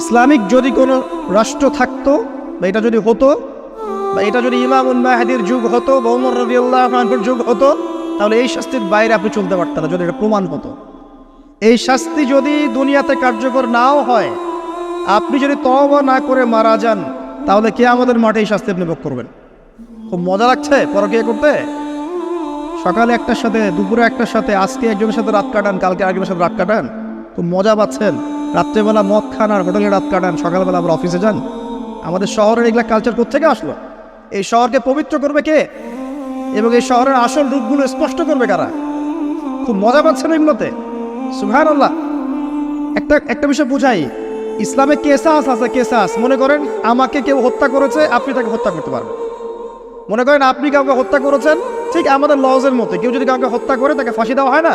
Islamic যদি কোনো রাষ্ট্র থাকতো, বা এটা যদি হতো, বা এটা যদি ইমাম মাহাদির যুগ হতো, বা উমর রবিউল্লাহর যুগ হতো, তাহলে এই শাস্তির বাইরে আপনি চলতে পারতেন না, যদি এটা প্রমাণ হতো। এই শাস্তি যদি দুনিয়াতে কার্যকর নাও হয়, আপনি যদি তওবা না করে মারা যান, তাহলে কে আমাদের মাঠে এই শাস্তি আপনি ভোগ করবেন? খুব মজা লাগছে পরকিয়া করতে? সকালে একটার সাথে, দুপুরে একটার সাথে, আজকে একজনের সাথে রাত কাটান, কালকে আরেকজনের সাথে রাত কাটান, খুব মজা পাচ্ছেন। রাত্রেবেলা মদ খান আর হোটেলে রাত কাটান, সকালবেলা আবার অফিসে যান। আমাদের শহরের এগুলা কালচার কোথেকে আসলো? এই শহরকে পবিত্র করবে কে? এবং এই শহরের আসল রূপগুলো স্পষ্ট করবে কারা? খুব মজা পাচ্ছেন এগুলোতে। সুহান আল্লাহ একটা একটা বিষয় বুঝাই। ইসলামে কেসাস আছে, কেসাস। মনে করেন আমাকে কেউ হত্যা করেছে, আপনি তাকে হত্যা করতে পারবেন। মনে করেন আপনি কাউকে হত্যা করেছেন, ঠিক আমাদের লজের মতো। কেউ যদি কাউকে হত্যা করে, তাকে ফাঁসি দেওয়া হয় না?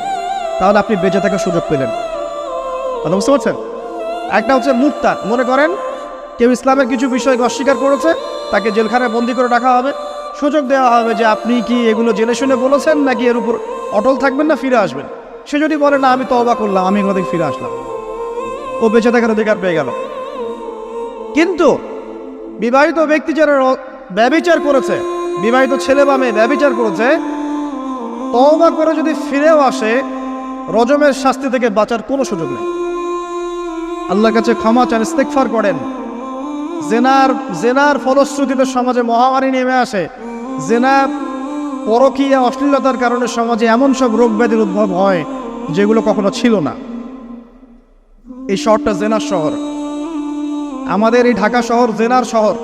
তাহলে আপনি বেঁচে থাকার সুযোগ পেলেন। কথা বুঝতে পারছেন? একটা হচ্ছে মুক্তা। মনে করেন, কেউ ইসলামের কিছু বিষয়কে অস্বীকার করেছে, তাকে জেলখানায় বন্দি করে রাখা হবে। সুযোগ দেওয়া হবে যে আপনি কি এগুলো জেনে শুনে বলেছেন, নাকি এর উপর অটল থাকবেন না, ফিরে আসবেন? সে যদি বলে, না, আমি তওবা করলাম, আমি এগুলো থেকে ফিরে আসলাম। ও বেঁচে থাকার অধিকার পেয়ে গেল। কিন্তু বিবাহিত ব্যক্তি যারা র- ব্যভিচার করেছে, বিবাহিত ছেলে বা মেয়ে ব্যভিচার করেছে, তওবা করে যদি ফিরেও আসে রজমের শাস্তি থেকে বাঁচার কোনো সুযোগ নেই। আল্লাহর কাছে ক্ষমা চান ইস্তেকফার করেন। জেনার জেনার ফলশ্রুতিতে সমাজে মহামারী নেমে আসে। জেনা পরকীয়া অশ্লীলতার কারণে সমাজে এমন সব রোগ ব্যাধির উদ্ভব হয়, যেগুলো কখনো ছিল না। এই শহরটা জেনার শহর। আমাদের এই ঢাকা শহর জেনার শহর।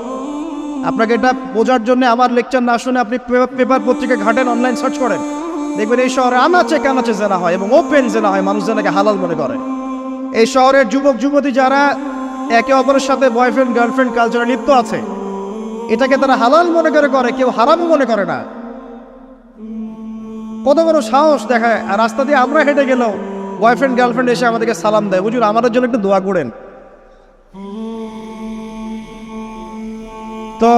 আপনাকে এটা বোঝার জন্য আমার লেকচার না শুনে আপনি পেপার পত্রিকা ঘাটেন, অনলাইন সার্চ করেন। দেখবেন এই শহরে আনাচে কানাচে জেনা হয় এবং ওপেন জেনা হয়, মানুষ জেনাকে হালাল মনে করে। এই শহরের যুবক, যুবতী যারা একে অপরের সাথে বয়ফ্রেন্ড গার্লফ্রেন্ড কালচারে লিপ্ত আছে, এটাকে তারা হালাল মনে করে করে, কেউ হারাম মনে করে না। কত বড় সাহস দেখায়, আর রাস্তা দিয়ে আমরা হেঁটে গেলেও বয়ফ্রেন্ড গার্লফ্রেন্ড এসে আমাদেরকে সালাম দেয়। বুঝুন আমাদের জন্য একটু দোয়া করেন। তো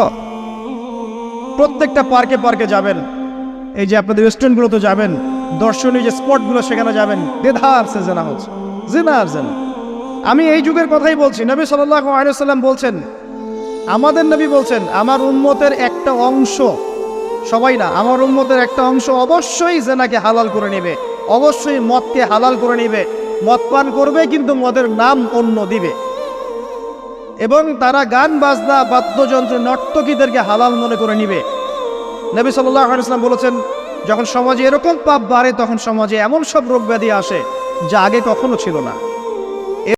প্রত্যেকটা পার্কে পার্কে যাবেন। এই যে আপনাদের রেস্টুরেন্টগুলোতে যাবেন, দর্শনীয় যে স্পটগুলো সেখানে যাবেন, দেধার সে জেনা হচ্ছে জেনা আর জেনা। আমি এই যুগের কথাই বলছি, নবী সাল্লাহ আলিয়াল্লাম বলছেন, আমাদের নবী বলছেন, আমার উন্মতের একটা অংশ, সবাই না, আমার উন্মতের একটা অংশ অবশ্যই জেনাকে হালাল করে নেবে, অবশ্যই মদকে হালাল করে নেবে, মদ পান করবে কিন্তু মদের নাম অন্য দিবে। এবং তারা গান, বাজনা, বাদ্যযন্ত্র, নর্তকীদেরকে হালাল মনে করে নিবে। নবী সাল্লাহ ইসলাম বলেছেন, যখন সমাজে এরকম পাপ বাড়ে, তখন সমাজে এমন সব রোগ ব্যাধি আসে যা আগে কখনো ছিল না।